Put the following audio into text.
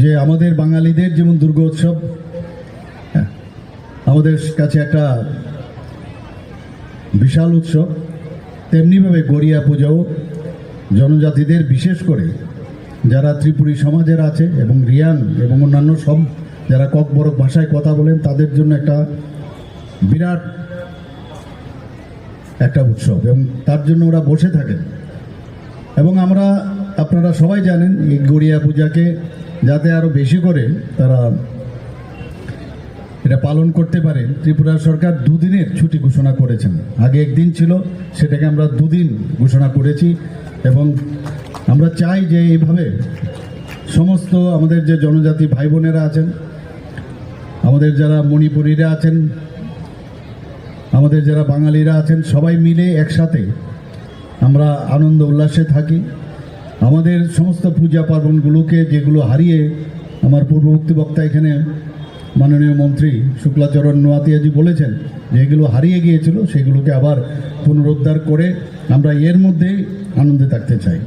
যে আমাদের বাঙালিদের যেমন দুর্গোৎসব হ্যাঁ, আমাদের কাছে একটা বিশাল উৎসব তেমনিভাবে গড়িয়া পুজোও জনজাতিদের বিশেষ করে যারা ত্রিপুরী সমাজের আছে এবং রিয়াং এবং অন্যান্য সব যারা ককবরক ভাষায় কথা বলেন তাদের জন্য একটা বিরাট একটা উৎসব এবং তার জন্য ওরা বসে থাকেন। এবং আমরা আপনারা সবাই জানেন এই গড়িয়া পূজাকে যাতে আরও বেশি করে তারা এটা পালন করতে পারে, ত্রিপুরা সরকার দুদিনের ছুটি ঘোষণা করেছেন। আগে একদিন ছিল, সেটাকে আমরা দুদিন ঘোষণা করেছি এবং আমরা চাই যে এইভাবে সমস্ত আমাদের যে জনজাতি ভাই বোনেরা আছেন, আমাদের যারা মণিপুরীরা আছেন, আমাদের যারা বাঙালিরা আছেন, সবাই মিলে একসাথে আমরা আনন্দ উল্লাসে থাকি। আমাদের সমস্ত পূজা পার্বণগুলোকে যেগুলো হারিয়ে আমার পূর্ববর্তী বক্তা এখানে মাননীয় মন্ত্রী শুক্লাচরণ নোয়াতিয়াজি বলেছেন যে এগুলো হারিয়ে গিয়েছিল সেগুলোকে আবার পুনরুদ্ধার করে আমরা এর মধ্যেই আনন্দে থাকতে চাই।